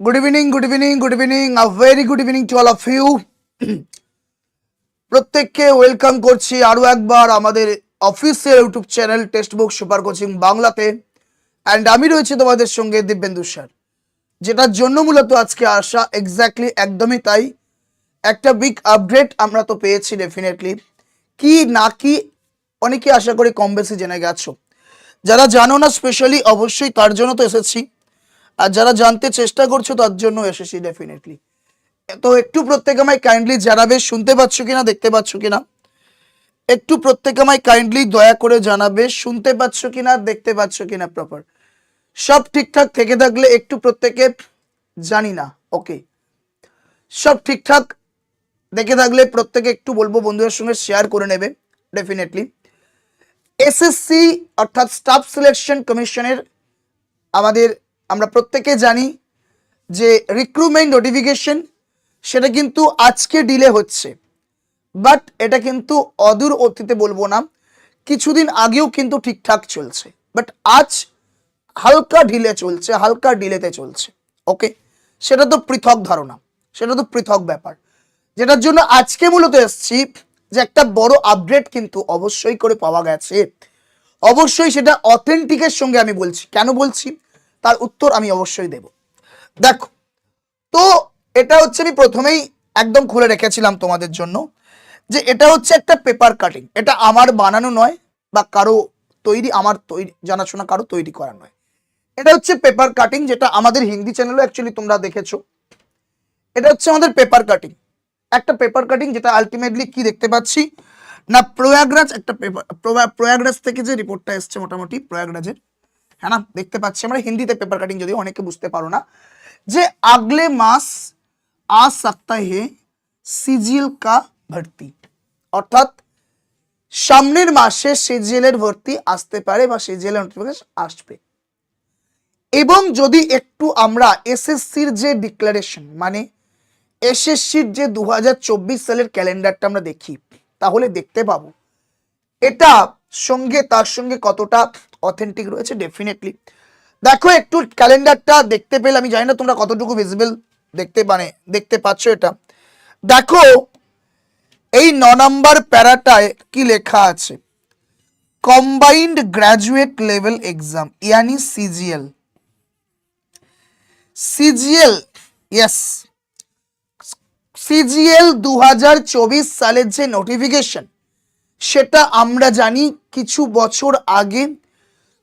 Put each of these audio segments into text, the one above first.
Good evening good evening good evening a very good evening to all of you প্রত্যেককে welcome করছি আরও একবার আমাদের official YouTube channel text book super coaching বাংলাতে। And আমি রয়েছি তোমাদের সঙ্গে দিব্যেন্দু স্যার, যেটার জন্য মূলত আজকে আসা এক্স্যাক্টলি একদমই তাই। একটা বিগ আপডেট আমরা তো পেয়েছি ডেফিনেটলি কি না কি অনেকে আশা করি কম বেশি জেনে গেছো। যারা জানো না স্পেশালি অবশ্যই তার জন্য তো এসেছি। আর যারা জানতে চেষ্টা করছ, তার জন্য এসেছি ডেফিনেটলি তো একটু প্রত্যেকে আমায় কাইন্ডলি জানাবে, শুনতে পাচ্ছ কিনা, দেখতে পাচ্ছ কিনা? একটু প্রত্যেকে আমায় কাইন্ডলি দয়া করে জানাবে, শুনতে পাচ্ছ কিনা, দেখতে পাচ্ছ কিনা প্রপার সব ঠিকঠাক থেকে থাকলে একটু প্রত্যেকে জানি না ওকে সব ঠিকঠাক দেখে থাকলে প্রত্যেকে একটু বলব, বন্ধুদের সঙ্গে শেয়ার করে নেবে ডেফিনেটলি এসএসসি অর্থাৎ স্টাফ সিলেকশন কমিশনের আমাদের আমরা প্রত্যেকে জানি যে রিক্রুটমেন্ট নোটিফিকেশন সেটা কিন্তু আজকে ডিলে হচ্ছে। বাট এটা কিন্তু অদূর অতীতে বলব না, কিছুদিন আগেও কিন্তু ঠিকঠাক চলছে। বাট আজ হালকা ঢিলে চলছে, হালকা ডিলেতে চলছে। ওকে সেটা তো পৃথক ধারণা, সেটা তো পৃথক ব্যাপার। যেটার জন্য আজকে মূলত এসছি যে একটা বড় আপডেট কিন্তু অবশ্যই করে পাওয়া গেছে। অবশ্যই সেটা অথেন্টিকের সঙ্গে আমি বলছি। কেন বলছি? তার উত্তর আমি অবশ্যই দেব। দেখো, তো এটা হচ্ছে আমি প্রথমেই একদম খুলে রেখেছিলাম তোমাদের জন্য যে এটা হচ্ছে একটা পেপার কাটিং এটা আমার বানানো নয় বা কারও তৈরি, আমার তৈরি, জানাশোনা কারও তৈরি করা নয়। এটা হচ্ছে পেপার কাটিং যেটা আমাদের হিন্দি চ্যানেলও অ্যাকচুয়ালি তোমরা দেখেছ। এটা হচ্ছে আমাদের পেপার কাটিং একটা পেপার কাটিং যেটা আলটিমেটলি কি দেখতে পাচ্ছি? না, প্রয়াগরাজ একটা পেপার প্রয়াগরাজ থেকে যে রিপোর্টটা এসছে মোটামুটি, প্রয়াগরাজের। হ্যাঁ না? দেখতে পাচ্ছি আমরা হিন্দিতে পেপার কাটিং যদি অনেকে বুঝতে পারো না। যে আগলে মাস আ সপ্তাহ সিজিল কা ভর্তি। অর্থাৎ সামনের মাসে সিজিএলের ভর্তি আসতে পারে বা সিজিএল নোটিফিকেশন আসবে। এবং যদি একটু আমরা এসএসসির যে ডিক্লারেশন মানে এসএসসির যে দু হাজার চব্বিশ সালের ক্যালেন্ডারটা আমরা দেখি, তাহলে দেখতে পাবো। এটা সঙ্গে, তার সঙ্গে কতটা অথেন্টিক রয়েছে? ডেফিনেটলি দেখো, একটু ক্যালেন্ডারটা দেখতে পেলে, আমি জানি না তোমরা কতটুকু ভিজিবল দেখতে মানে দেখতে পাচ্ছ এটা। দেখো, এই ন নম্বর প্যারাটায় কি লেখা আছে? কম্বাইন্ড গ্র্যাজুয়েট লেভেল এক্সাম ইয়ানি সিজিএল সিজিএল ইয়েস সিজিএল দু হাজার চব্বিশ সালের যে নোটিফিকেশন সেটা আমরা জানি কিছু বছর আগে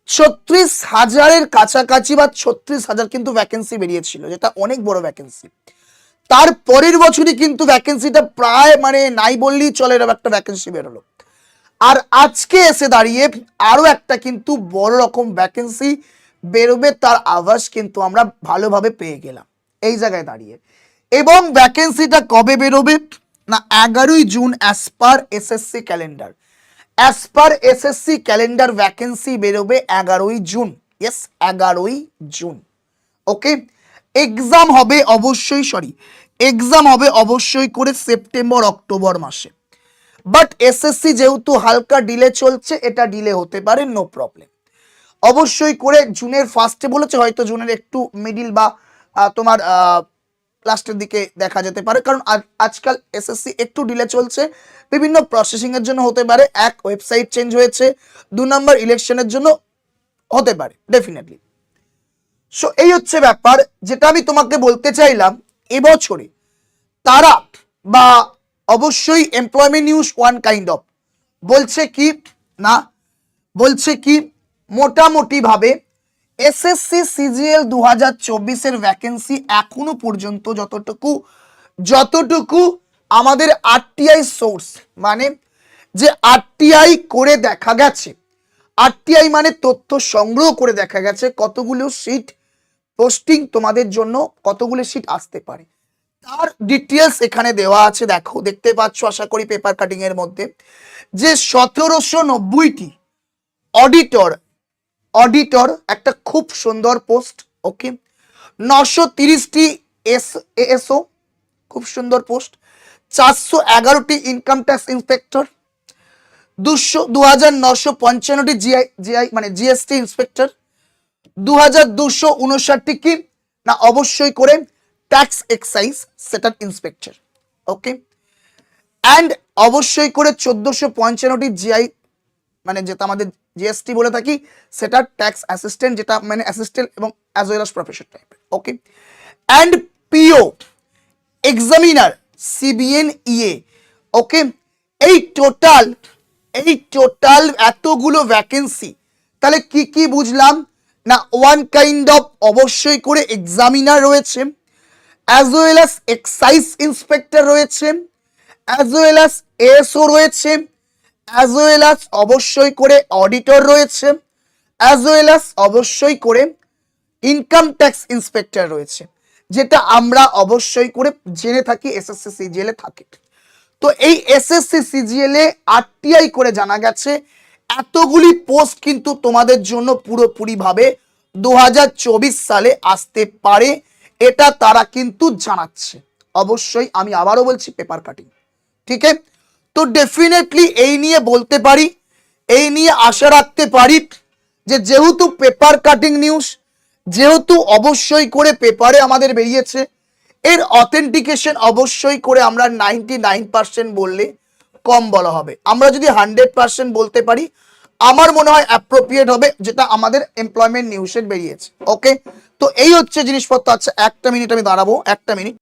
ছত্রিশ হাজারের কাছাকাছি বা ছত্রিশ হাজার কিন্তু ভ্যাকেন্সি বেরিয়েছিল, যেটা অনেক বড় ভ্যাকেন্সি তার পরের বছরই কিন্তু ভ্যাকেন্সিটা প্রায় মানে নাই বললেই চলে, এরকম একটা ভ্যাকেন্সি বেরোলো। আর আজকে এসে দাঁড়িয়ে আরও একটা কিন্তু বড় রকম ভ্যাকেন্সি বেরোবে, তার আভাস কিন্তু আমরা ভালোভাবে পেয়ে গেলাম। এই জায়গায় দাঁড়িয়ে। এবং ভ্যাকেন্সিটা কবে বেরোবে? না, এগারোই June as per S SSC calendar as per S SSC calendar vacancy বেরোবে এগারোই জুন। ইয়েস এগারোই জুন। ওকে এক্সাম হবে অবশ্যই সরি এক্সাম হবে অবশ্যই করে সেপ্টেম্বর অক্টোবর মাসে। বাট এসএসসি যেহেতু হালকা ডিলে চলছে, এটা ডিলে হতে পারে নো প্রবলেম অবশ্যই করে জুনের ফার্স্টে বলেছে, হয়তো জুনের একটু মিডিল বা তোমার লাস্টের দিকে দেখা যেতে পারে। কারণ আজ- আজকাল এসএসসি একটু ডিলে চলছে। বিভিন্ন প্রসেসিং এর জন্য হতে পারে। এক ওয়েবসাইট চেঞ্জ হয়েছে। দু নম্বর ইলেকশনের জন্য হতে পারে ডেফিনেটলি সো এই হচ্ছে ব্যাপার যেটা আমি তোমাকে বলতে চাইলাম। এবছরে তারা বা অবশ্যই employment news one kind of বলছে কি না? বলছে কি মোটামুটি ভাবে এসএসসি সিজিএল দু হাজার চব্বিশের ভ্যাকেন্সি এখনও পর্যন্ত যতটুকু যতটুকু আমাদের আরটিআই সোর্স মানে যে আরটিআই করে দেখা গেছে। আরটিআই মানে তথ্য সংগ্রহ করে দেখা গেছে, কতগুলো সিট পোস্টিং তোমাদের জন্য কতগুলো সিট আসতে পারে। তার ডিটেলস এখানে দেওয়া আছে, দেখো, দেখতে পাচ্ছ, আশা করি পেপার কাটিং এর মধ্যে। যে সতেরোশো নব্বইটি অডিটর অডিটর, একটা খুব সুন্দর পোস্ট, ওকে? নশো তিরিশটি এস এসও খুব সুন্দর পোস্ট। চারশো এগারোটি ইনকাম ট্যাক্স ইন্সপেক্টর দুশো দু হাজার নশো পঞ্চান্নটি G I G GST inspector দু হাজার দুশো উনষাটটি কি? না, অবশ্যই করে ট্যাক্স এক্সাইজ সেটার ইন্সপেক্টর ওকে? অ্যান্ড অবশ্যই করে চোদ্দোশো পঞ্চান্নটি জিআই মানে যেটা আমাদের জিএসটি বলে থাকি, সেটা ট্যাক্স অ্যাসিস্ট্যান্ট যেটা মানে অ্যাসিস্ট্যান্ট এবং অ্যাজ ওয়েল অ্যাজ প্রফেসর টাইপের okay and PO examiner CBN EA okay এই টোটাল এই টোটাল এতগুলো ভ্যাকেন্সি তাহলে কি কি বুঝলাম? না ওয়ান কাইন্ড অফ অবশ্যই করে এক্সামিনার রয়েছে as well as excise inspector রয়েছে অ্যাজ ওয়েল অ্যাজ এএসও রয়েছে অ্যাজ ওয়েল অ্যাজ অবশ্যই করে অডিটর রয়েছে। অ্যাজ ওয়েল অ্যাজ অবশ্যই করে ইনকাম ট্যাক্স ইন্সপেক্টর রয়েছে। যেটা আমরা অবশ্যই করে জেনে থাকি এসএসসি সিজিএল থাকে। তো এই এসএসসি সিজিএল আরটিআই করে জানা গেছে, এতগুলি পোস্ট কিন্তু তোমাদের জন্য পুরোপুরিভাবে দু হাজার চব্বিশ সালে আসতে পারে, এটা তারা কিন্তু জানাচ্ছে। অবশ্যই আমি আবারও বলছি পেপার কাটিং ঠিক আছে? তো ডেফিনেটলি এই নিয়ে বলতে পারি, এই নিয়ে আশা রাখতে পারি যে যেহেতু পেপার কাটিং নিউজ যেহেতু অবশ্যই করে পেপারে আমাদের বেরিয়েছে, এর অথেন্টিকেশন অবশ্যই করে আমরা নাইনটি নাইন পার্সেন্ট বললে কম বলা হবে। আমরা যদি হান্ড্রেড পার্সেন্ট বলতে পারি, আমার মনে হয় অ্যাপ্রোপ্রিয়েট হবে যেটা আমাদের এমপ্লয়মেন্ট নিউজের বেরিয়েছে। ওকে তো এই হচ্ছে জিনিসপত্র। আচ্ছা একটা মিনিট আমি দাঁড়াবো, একটা মিনিট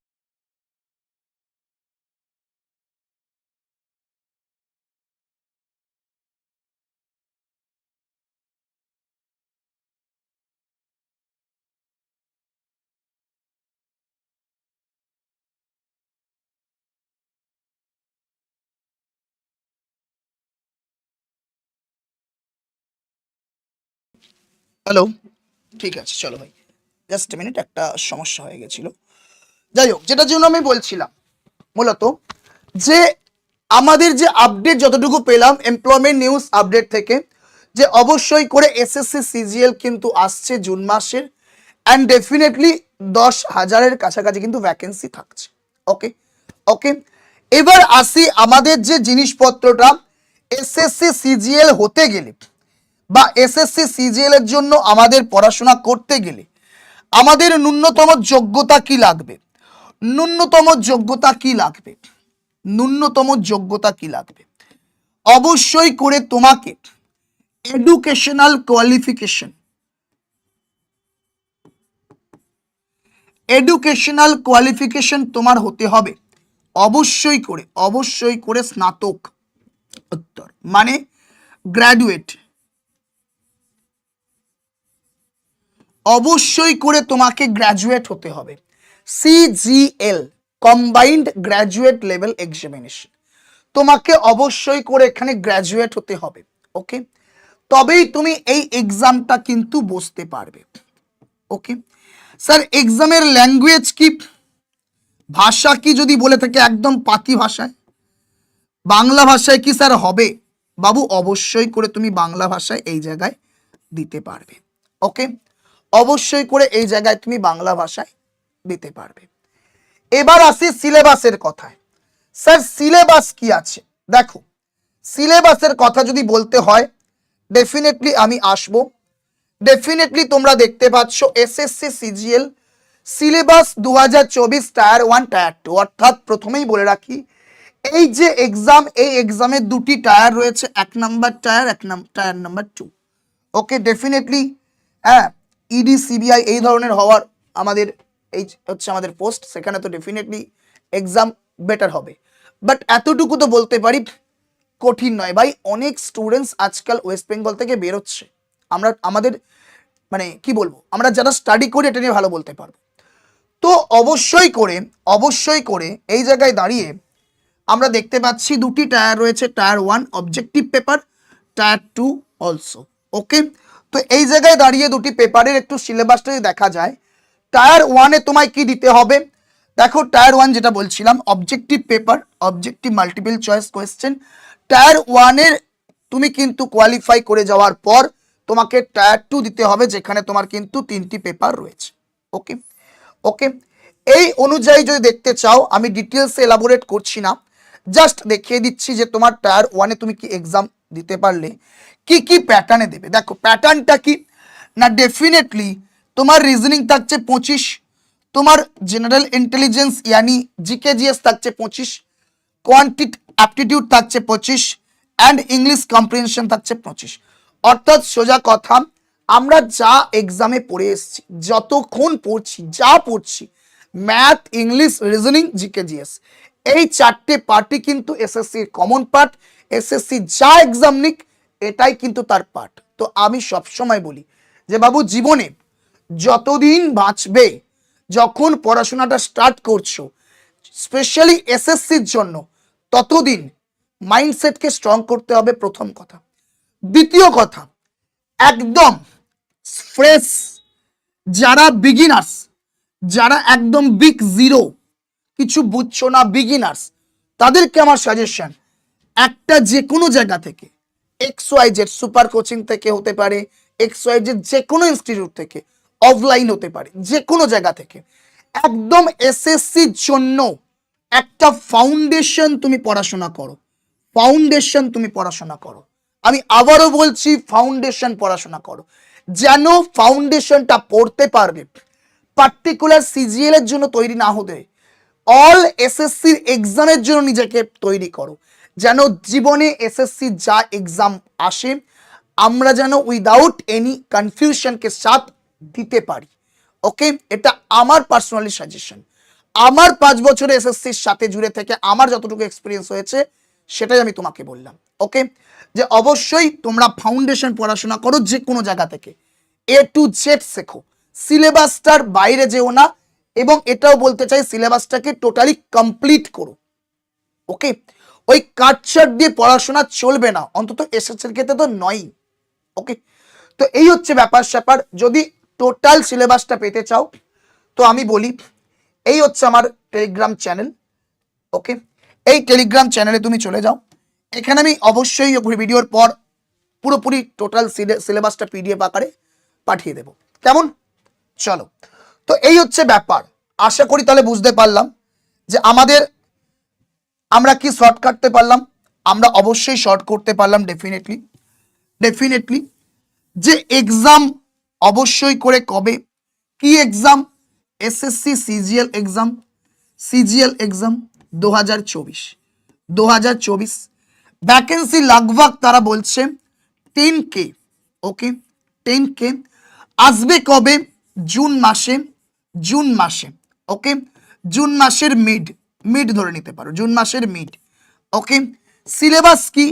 হ্যালো ঠিক আছে, চলো ভাই। জাস্ট মিনিট একটা সমস্যা হয়ে গেছিল। যাই হোক, যেটার জন্য আমি বলছিলাম, মূলত যে আমাদের যে আপডেট যতটুকু পেলাম এমপ্লয়মেন্ট নিউজ আপডেট থেকে, যে অবশ্যই করে এসএসসি সিজিএল কিন্তু আসছে জুন মাসের অ্যান্ড ডেফিনেটলি দশ হাজারের কাছাকাছি কিন্তু ভ্যাকেন্সি থাকছে। ওকে ওকে এবার আসি আমাদের যে জিনিসপত্রটা এসএসসি সিজিএল হতে গেলে। বা এসএসসি সিজিএল এর জন্য আমাদের পড়াশোনা করতে গেলে আমাদের ন্যূনতম যোগ্যতা কি লাগবে? ন্যূনতম যোগ্যতা কি লাগবে? ন্যূনতম যোগ্যতা কি লাগবে? অবশ্যই করে তোমাকে এডুকেশনাল কোয়ালিফিকেশন এডুকেশনাল কোয়ালিফিকেশন তোমার হতে হবে। অবশ্যই করে অবশ্যই করে স্নাতক উত্তর মানে গ্র্যাজুয়েট অবশ্যই করে তোমাকে গ্র্যাজুয়েট হতে হবে। CGL combined graduate level examination তোমাকে অবশ্যই করে এখানে গ্র্যাজুয়েট হতে হবে ওকে তবেই তুমি এই এক্সামটা কিন্তু বসতে পারবে ওকে স্যার এক্সামের ল্যাঙ্গুয়েজ কি? ভাষা কি যদি বলে থাকে একদম পাতি ভাষায়? বাংলা ভাষায় কি স্যার হবে? বাবু, অবশ্যই করে তুমি বাংলা ভাষায় এই জায়গায় দিতে পারবে ওকে অবশ্যই করে এই জায়গায় তুমি বাংলা ভাষায় দিতে পারবে। এবার আসি সিলেবাসের কথায়। স্যার, সিলেবাস কি আছে? দেখো, সিলেবাসের কথা যদি বলতে হয় ডেফিনেটলি আমি আসব। ডেফিনেটলি তোমরা দেখতে পাচ্ছ এসএসসি সিজিএল সিলেবাস দু হাজার চব্বিশ টায়ার ওয়ান, টায়ার টু। অর্থাৎ প্রথমেই বলে রাখি, এই যে এক্সাম এই এক্সামের দুটি টায়ার রয়েছে, এক নাম্বার টায়ার, এক নাম, tier number two. Okay definitely হ্যাঁ ইডি, সিবিআই এই ধরনের হওয়ার আমাদের এই হচ্ছে আমাদের পোস্ট, সেখানে তো ডেফিনেটলি এক্সাম বেটার হবে। বাট এতটুকু তো বলতে পারি, কঠিন নয়। ভাই, অনেক স্টুডেন্টস আজকাল ওয়েস্ট বেঙ্গল থেকে বেরোচ্ছে। আমরা, আমাদের মানে কি বলব, আমরা যারা স্টাডি করি, এটা নিয়ে ভালো বলতে পারব। তো অবশ্যই করে অবশ্যই করে এই জায়গায় দাঁড়িয়ে আমরা দেখতে পাচ্ছি দুটি টায়ার রয়েছে। Tier one objective paper tier two also okay তো এই জায়গায় দাঁড়িয়ে দুটি পেপারের একটু সিলেবাসটা যদি দেখা যায়। টায়ার ওয়ানে তোমায় কি দিতে হবে? দেখো, টায়ার ওয়ান যেটা বলছিলাম objective paper objective multiple choice question tier ওয়ানের তুমি কিন্তু কোয়ালিফাই করে যাওয়ার পর তোমাকে টায়ার টু দিতে হবে, যেখানে তোমার কিন্তু তিনটি পেপার রয়েছে। ওকে ওকে এই অনুযায়ী যদি দেখতে চাও, আমি ডিটেলস এলাবোরেট করছি না। জাস্ট দেখিয়ে দিচ্ছি যে তোমার টায়ার ওয়ানে তুমি কি এক্সাম দিতে পারলে। কি কি প্যাটার্নে দেবে? দেখো প্যাটার্নটা কি? না ডেফিনেটলি তোমার রিজনিং থাকছে পঁচিশ, তোমার জেনারেল ইন্টেলিজেন্স ইয়ানি জিকে জিএস থাকছে পঁচিশ কোয়ান্টিট অ্যাপটিটিউড থাকছে পঁচিশ অ্যান্ড ইংলিশ কম্প্রিহেনশন থাকছে পঁচিশ। অর্থাৎ সোজা কথা, আমরা যা এক্সামে পড়ে এসছি, যতক্ষণ পড়ছি, যা পড়ছি math English reasoning GK GS এই চারটে পার্টই কিন্তু এসএসসির কমন পার্ট এসএসসি যা এক্সাম নিক এটাই কিন্তু তার পার্ট তো আমি সবসময় বলি যে বাবু, জীবনে যতদিন বাঁচবে, যখন পড়াশোনাটা স্টার্ট করছ স্পেশালি এসএসসির জন্য, ততদিন মাইন্ডসেটকে স্ট্রং করতে হবে প্রথম কথা। দ্বিতীয় কথা, একদম ফ্রেশ যারা বিগিনার্স যারা একদম বিগ জিরো কিছু বুঝছ না বিগিনার্স তাদেরকে আমার সাজেশন একটা যে কোনো জায়গা থেকে X Y Z super coaching থেকে হতে পারে এক্স ওয়াই জেড যে কোনো ইনস্টিটিউট থেকে অফলাইন হতে পারে যে কোনো জায়গা থেকে। একদম এসএসসির জন্য একটা ফাউন্ডেশন তুমি পড়াশোনা করো। ফাউন্ডেশন তুমি পড়াশোনা করো। আমি আবারও বলছি ফাউন্ডেশন পড়াশোনা করো। যেন ফাউন্ডেশনটা পড়তে পারবে পার্টিকুলার সিজিএল এর জন্য তৈরি না হতে অল এসএসসির এক্সামের জন্য নিজেকে তৈরি করো। যেন জীবনে এসএসসি যা এক্সাম আসে, আমরা যেন উইদাউট এনি কনফিউশনকে সাথ দিতে পারি। ওকে এটা আমার পার্সোনালি সাজেশন আমার পাঁচ বছরে এসএসসির সাথে জুড়ে থেকে আমার যতটুকু এক্সপিরিয়েন্স হয়েছে, সেটাই আমি তোমাকে বললাম। ওকে যে অবশ্যই তোমরা ফাউন্ডেশন পড়াশোনা করো যে কোনো জায়গা থেকে। এ টু জেড শেখো। সিলেবাসটার বাইরে যেও না এবং এটাও বলতে চাই সিলেবাসটাকে টোটালি কমপ্লিট করো। ওকে ওই কাটছাট দিয়ে পড়াশোনা চলবে না। অন্তত এসএসসির ক্ষেত্রে তো নয় ওকে তো এই হচ্ছে ব্যাপার স্যাপার। যদি টোটাল সিলেবাসটা পেতে চাও, তো আমি বলি, এই হচ্ছে আমার টেলিগ্রাম চ্যানেল ওকে এই টেলিগ্রাম চ্যানেলে তুমি চলে যাও। এখানে আমি অবশ্যই ভিডিওর পর পুরোপুরি টোটাল সিলেবাসটা পিডিএফ আকারে পাঠিয়ে দেব। কেমন? চলো। তো এই হচ্ছে ব্যাপার। আশা করি তাহলে বুঝতে পারলাম যে আমাদের আমরা কি শর্ট কাটতে পারলাম? আমরা অবশ্যই শর্ট করতে পারলাম ডেফিনেটলি ডেফিনেটলি যে এক্সাম অবশ্যই করে কবে? কি exam SSC CGL exam CGL exam দু হাজার চব্বিশ দু হাজার চব্বিশ। ভ্যাকেন্সি লাগভাগ তারা বলছে টেন কে ওকে টেন কে আসবে কবে? জুন মাসে। জুন মাসে। ওকে জুন মাসের মিড মিড ধরে নিতে পারো, জুন মাসের মিড ওকে সিলেবাস কি?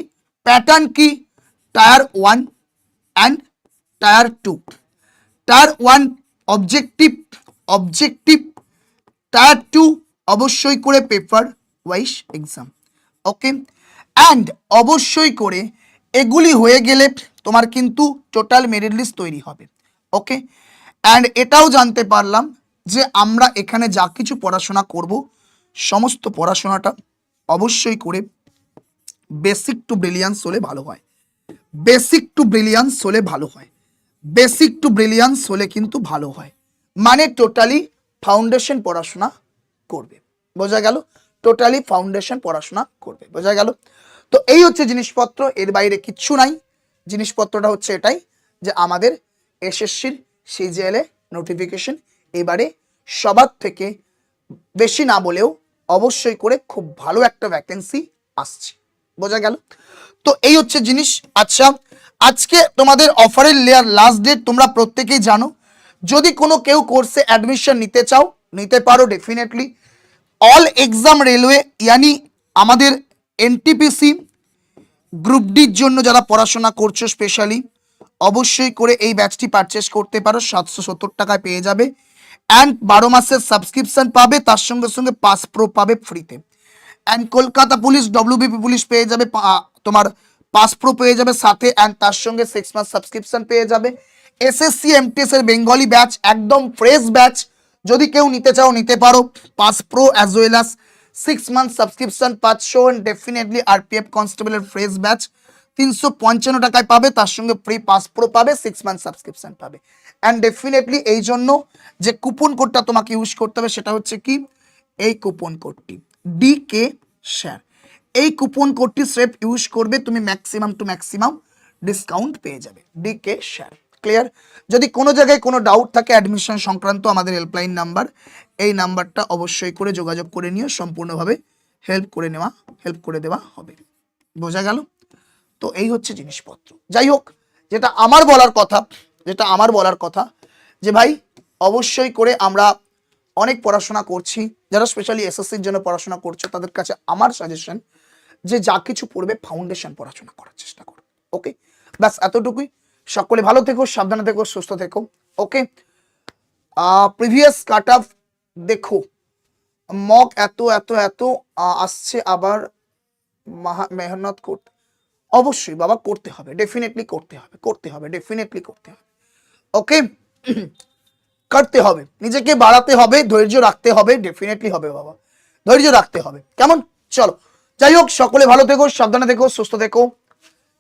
প্যাটার্ন কি? Tier one and tier two tier one objective objective tier two অবশ্যই করে paper wise exam okay and অবশ্যই করে এগুলি হয়ে গেলে তোমার কিন্তু টোটাল মেরিট লিস্ট তৈরি হবে ওকে অ্যান্ড এটাও জানতে পারলাম যে আমরা এখানে যা কিছু পড়াশোনা করব সমস্ত পড়াশোনাটা অবশ্যই করে বেসিক টু ব্রিলিয়ান্স হলে ভালো হয়। বেসিক টু ব্রিলিয়ান্স হলে ভালো হয়। বেসিক টু ব্রিলিয়ান্স হলে কিন্তু ভালো হয়। মানে টোটালি ফাউন্ডেশন পড়াশোনা করবে। বোঝা গেল? টোটালি ফাউন্ডেশন পড়াশোনা করবে। বোঝা গেল? তো এই হচ্ছে জিনিসপত্র। এর বাইরে কিচ্ছু নাই। জিনিসপত্রটা হচ্ছে এটাই যে আমাদের এসএসসির সিজিএলএ নোটিফিকেশন এবারে সবার থেকে বেশি না বলেও অবশ্যই করে খুব ভালো একটা ভ্যাকেন্সি আসছে। বোঝা গেল? তো এই হচ্ছে জিনিস। আচ্ছা আজকে তোমাদের অফারের লেয়ার লাস্ট ডেট তোমরা প্রত্যেকেই জানো। যদি কোনো কেউ কোর্সে অ্যাডমিশন নিতে চাও, নিতে পারো ডেফিনেটলি অল এক্সাম রেলওয়ে ইয়ানি আমাদের এনটিপিসি গ্রুপ ডির জন্য যারা পড়াশোনা করছ স্পেশালি অবশ্যই করে এই ব্যাচটি পারচেস করতে পারো। সাতশো সত্তর টাকায় পেয়ে যাবে। অ্যান্ড বারো মাসের সাবস্ক্রিপশন পাবে, তার সঙ্গে সঙ্গে পাস প্রো পাবে ফ্রিতে and Kolkata police WBP police পেয়ে যাবে তোমার পাস প্রো পেয়ে যাবে সাথে অ্যান্ড তার সঙ্গে সিক্স মান্থ সাবস্ক্রিপশন পেয়ে যাবে। এসএসসি এমটিএস এর বেঙ্গলি ব্যাচ একদম ফ্রেশ ব্যাচ যদি কেউ নিতে চাও, নিতে পারো। Pass pro as well as six month subscription পাঁচশো অ্যান্ড ডেফিনেটলি আরপিএফ কনস্টেবলের ফ্রেশ ব্যাচ তিনশো পঞ্চান্ন টাকায় পাবে, তার সঙ্গে ফ্রি পাস প্রো পাবে সিক্স মান্থ সাবস্ক্রিপশন পাবে। অ্যান্ড ডেফিনেটলি এই জন্য যে কুপন কোডটা তোমাকে ইউজ করতে হবে সেটা হচ্ছে কি? এই কুপন কোডটি ডি কে শেয়ার এই কুপন কোডটি স্রেফ ইউজ করবে, তুমি ম্যাক্সিমাম টু ম্যাক্সিমাম ডিসকাউন্ট পেয়ে যাবে। ডি কে শেয়ার ক্লিয়ার যদি কোনো জায়গায় কোনো ডাউট থাকে অ্যাডমিশন সংক্রান্ত আমাদের হেল্পলাইন নাম্বার এই নাম্বারটা অবশ্যই করে যোগাযোগ করে নিয়ে সম্পূর্ণভাবে হেল্প করে নেওয়া হেল্প করে দেওয়া হবে। বোঝা গেল? তো এই হচ্ছে জিনিসপত্র। যাই হোক, যেটা আমার বলার কথা যেটা আমার বলার কথা, যে ভাই, অবশ্যই করে আমরা অনেক পড়াশোনা করছি। যারা স্পেশালি এসএসসির জন্য পড়াশোনা করছে, তাদের কাছে আমার সাজেশন যে যা কিছু পড়বে ফাউন্ডেশন পড়াশোনা করার চেষ্টা করো ওকে ব্যাস, এতটুকুই। সকলে ভালো থেকো, সাবধানে থেকো, সুস্থ থেকো ওকে প্রিভিয়াস কাট অফ দেখো। মক এত এত এত আসছে আবার মাহা- মেহনত করতে অবশ্যই বাবা, করতে হবে ডেফিনেটলি করতে হবে করতে হবে ডেফিনেটলি করতে হবে। ওকে? করতে হবে। নিজেকে বাড়াতে হবে, ধৈর্য রাখতে হবে ডেফিনেটলি হবে বাবা। ধৈর্য রাখতে হবে। কেমন? চলো। যাই হোক, সকলে ভালো থেকো, সাবধানে থেকো, সুস্থ থেকো।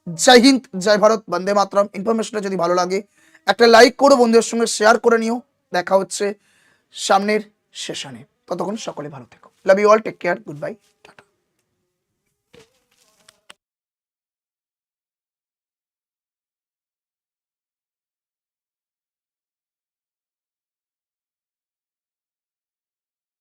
জয় হিন্দ, জয় ভারত, বন্দে মাতরম। ইনফরমেশনটা যদি ভালো লাগে, একটা লাইক করো, বন্ধুদের সঙ্গে শেয়ার করে নিও। দেখা হচ্ছে সামনের সেশনে ততক্ষণ সকলে ভালো থেকো। Love you all take care good bye